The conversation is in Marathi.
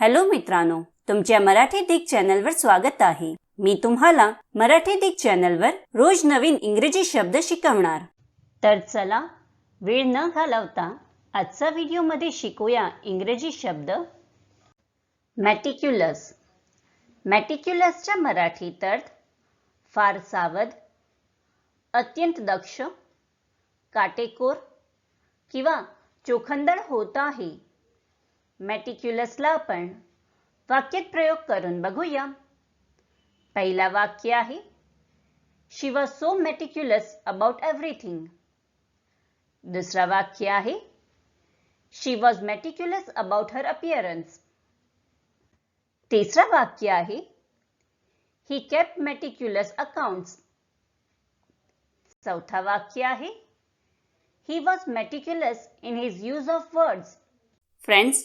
हॅलो मित्रांनो तुमच्या मराठी दिग चॅनलवर स्वागत आहे. मी तुम्हाला मराठी दिग चॅनलवर रोज नवीन इंग्रजी शब्द शिकवणार. तर चला वेळ न घालवता आजचा व्हिडिओमध्ये शिकूया इंग्रजी शब्द. मॅटिक्युलस मॅटिक्युलसच्या मराठीत अर्थ फार सावध अत्यंत दक्ष काटेकोर किंवा चोखंदळ होत आहे. मॅटिक्युलसला आपण वाक्यात प्रयोग करून बघूया. पहिला वाक्य आहे she was so meticulous about everything दुसरा वाक्य आहे she was meticulous about her appearance तिसरा वाक्य आहे ही केप मेटिक्युलस अकाउंट्स चौथा वाक्य आहे he was meticulous in his use of words friends